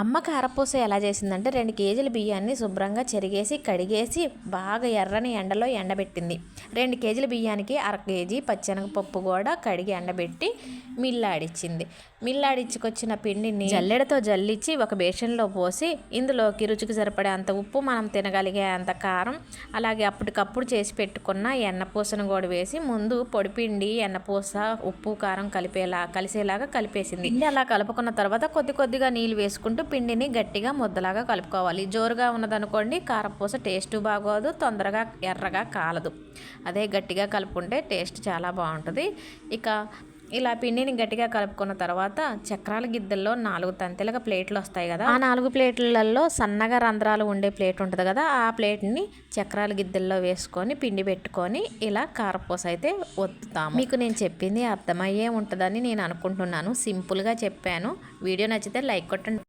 అమ్మ కారపూస ఎలా చేసిందంటే రెండు కేజీల బియ్యాన్ని శుభ్రంగా చెరిగేసి కడిగేసి బాగా ఎర్రని ఎండలో ఎండబెట్టింది. రెండు కేజీల బియ్యానికి అర కేజీ పచ్చెనగపప్పు కూడా కడిగి ఎండబెట్టి మిల్లాడిచ్చింది. మిల్లాడిచ్చుకొచ్చిన పిండిని జల్లెడతో జల్లించి ఒక బేషన్లో పోసి ఇందులోకి రుచికి సరిపడే అంత ఉప్పు మనం తినగలిగే అంత కారం అలాగే అప్పటికప్పుడు చేసి పెట్టుకున్న ఎన్నపూసను కూడా వేసి ముందు పొడిపిండి ఎన్నపూస ఉప్పు కారం కలిపేలా కలిసేలాగా కలిపేసింది. పిండి అలా కలుపుకున్న తర్వాత కొద్ది కొద్దిగా నీళ్ళు వేసుకుంటూ పిండిని గట్టిగా ముద్దలాగా కలుపుకోవాలి. జోరుగా ఉన్నదనుకోండి కారపూస టేస్ట్ బాగోదు తొందరగా ఎర్రగా కాలదు. అదే గట్టిగా కలుపుకుంటే టేస్ట్ చాలా బాగుంటుంది. ఇక ఇలా పిండిని గట్టిగా కలుపుకున్న తర్వాత చక్రాల గిద్దెల్లో నాలుగు తంతెలుగా ప్లేట్లు వస్తాయి కదా. ఆ నాలుగు ప్లేట్లలో సన్నగా రంధ్రాలు ఉండే ప్లేట్ ఉంటుంది కదా ఆ ప్లేట్ని చక్రాల గిద్దెల్లో వేసుకొని పిండి పెట్టుకొని ఇలా కారపూస అయితే ఒత్తుతాము. మీకు నేను చెప్పింది అర్థమయ్యే ఉంటుందని నేను అనుకుంటున్నాను. సింపుల్గా చెప్పాను. వీడియో నచ్చితే లైక్ కొట్టండి.